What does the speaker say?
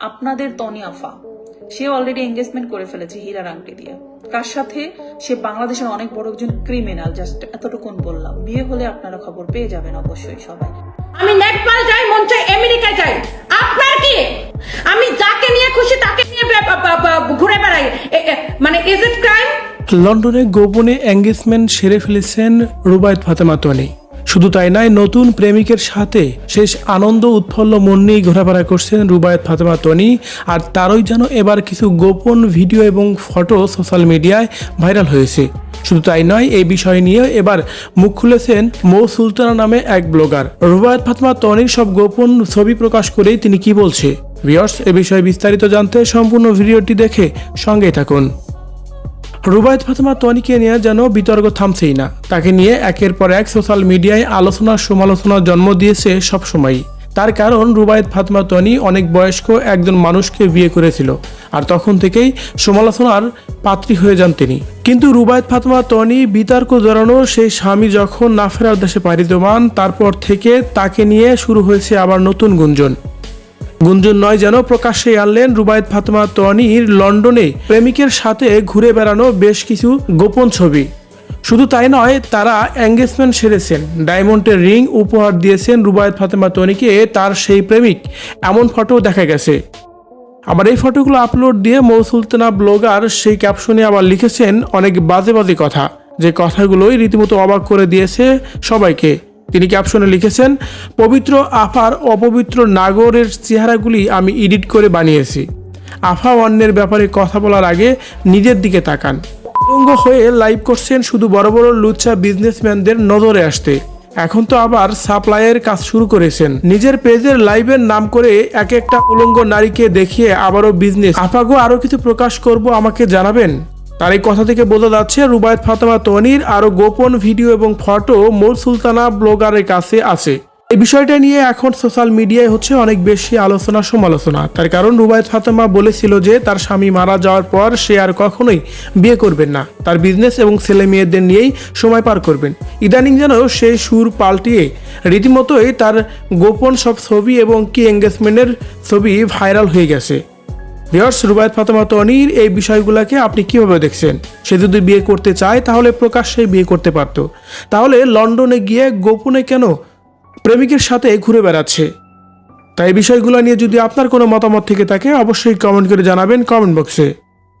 আপনাদের তনি আফা। সে already engagement করে ফেলেছে হীরার আংটি দিয়ে। কার সাথে সে বাংলাদেশের অনেক বড় একজন ক্রিমিনাল জাস্ট এতটুকুন বললাম। বিয়ে হলে আপনারা খবর পেয়ে যাবেন অবশ্যই সবাই। আমি নেপাল যাই মন চাই আমেরিকায় যাই। আপনার কি? আমি যাকে নিয়ে খুশি তাকে নিয়ে ঘুরে বেড়াই। মানে ইজ ইট ক্রাইম লন্ডনে গোপনে এঙ্গেজমেন্ট সেরে ফেলেছেন রুবায়ত ফাতেমা তনি। শুধু তাই নয়, নতুন প্রেমিকের সাথে শেষ আনন্দ উৎফল্ল মন নিয়ে ঘোরাফেরা করছেন রুবায়ত ফাতেমা তনি। আর তারই যেন এবার কিছু গোপন ভিডিও এবং ফটো সোশ্যাল মিডিয়ায় ভাইরাল হয়েছে। শুধু তাই নয়, এই বিষয় নিয়ে এবার মুখ খুলেছেন মৌ সুলতানা নামে এক ব্লগার। রুবায়ত ফাতেমা তনির সব গোপন ছবি প্রকাশ করেই তিনি কি বলছে? ভিউয়ার্স, এ বিষয়ে বিস্তারিত জানতে সম্পূর্ণ ভিডিওটি দেখে সঙ্গেই থাকুন। রুবায়ত ফাতেমা তনিকে নিয়ে যেন বিতর্ক থামছেই না। তাকে নিয়ে একের পর এক সোশ্যাল মিডিয়ায় আলোচনা সমালোচনার জন্ম দিয়েছে সবসময়ই। তার কারণ রুবায়ত ফাতেমা তনি অনেক বয়স্ক একজন মানুষকে বিয়ে করেছিল আর তখন থেকেই সমালোচনার পাত্রী হয়ে যান তিনি। কিন্তু রুবায়ত ফাতেমা তনি বিতর্ক জড়ানো সেই স্বামী যখন না ফেরার দেশে পাড়ি তারপর থেকে তাকে নিয়ে শুরু হয়েছে আবার নতুন গুঞ্জন। গুঞ্জন নয় যেন প্রকাশ্যে আনলেন রুবায়ত ফাতেমা তনির লন্ডনে প্রেমিকের সাথে ঘুরে বেড়ানো বেশ কিছু গোপন ছবি। শুধু তাই নয়, তারা এঙ্গেজমেন্ট সেরেছেন। ডায়মন্ডের রিং উপহার দিয়েছেন রুবায়ত ফাতেমা তনিকে তার সেই প্রেমিক। এমন ফটো দেখা গেছে। আবার এই ফটোগুলো আপলোড দিয়ে মৌ সুলতানা ব্লগার সেই ক্যাপশনে আবার লিখেছেন অনেক বাজে বাজে কথা, যে কথাগুলোই রীতিমতো অবাক করে দিয়েছে সবাইকে। তিনি ক্যাপশনে লিখেছেন, পবিত্র আফার অপবিত্র নাগরের চেহারাগুলি আমি এডিট করে বানিয়েছি। আফা অন্যের ব্যাপারে কথা বলার আগে নিজের দিকে তাকান। উলঙ্গ হয়ে লাইভ করছেন শুধু বড় বড় লুচ্ছা বিজনেসম্যানদের নজরে আসতে। এখন তো আবার সাপ্লাইয়ের কাজ শুরু করেছেন। নিজের পেজের লাইভের নাম করে এক একটা উলঙ্গ নারীকে দেখিয়ে আবারও বিজনেস। আপাগো আরও কিছু প্রকাশ করব আমাকে জানাবেন? তার এই কথা থেকে বোঝা যাচ্ছে, রুবায়ত ফাতেমা তনির আরও গোপন ভিডিও এবং ফটো মোর সুলতানা ব্লগারের কাছে আছে। এই বিষয়টা নিয়ে এখন সোশ্যাল মিডিয়ায় হচ্ছে অনেক বেশি আলোচনা সমালোচনা। তার কারণ রুবায়ত ফাতেমা বলেছিল যে, তার স্বামী মারা যাওয়ার পর সে আর কখনোই বিয়ে করবেন না। তার বিজনেস এবং ছেলে মেয়েদের নিয়েই সময় পার করবেন। ইদানিং যেন সেই সুর পাল্টিয়ে রীতিমতোই তার গোপন সব ছবি এবং কি এঙ্গেজমেন্টের ছবি ভাইরাল হয়ে গেছে। ভিওর্স রুবায়ত ফাতেমা তনির এই বিষয়গুলোকে আপনি কীভাবে দেখছেন? সে যদি বিয়ে করতে চায়, তাহলে প্রকাশ্যে বিয়ে করতে পারত। তাহলে লন্ডনে গিয়ে গোপনে কেন প্রেমিকের সাথে ঘুরে বেড়াচ্ছে? তাই বিষয়গুলো নিয়ে যদি আপনার কোনো মতামত থেকে থাকে, অবশ্যই কমেন্ট করে জানাবেন কমেন্ট বক্সে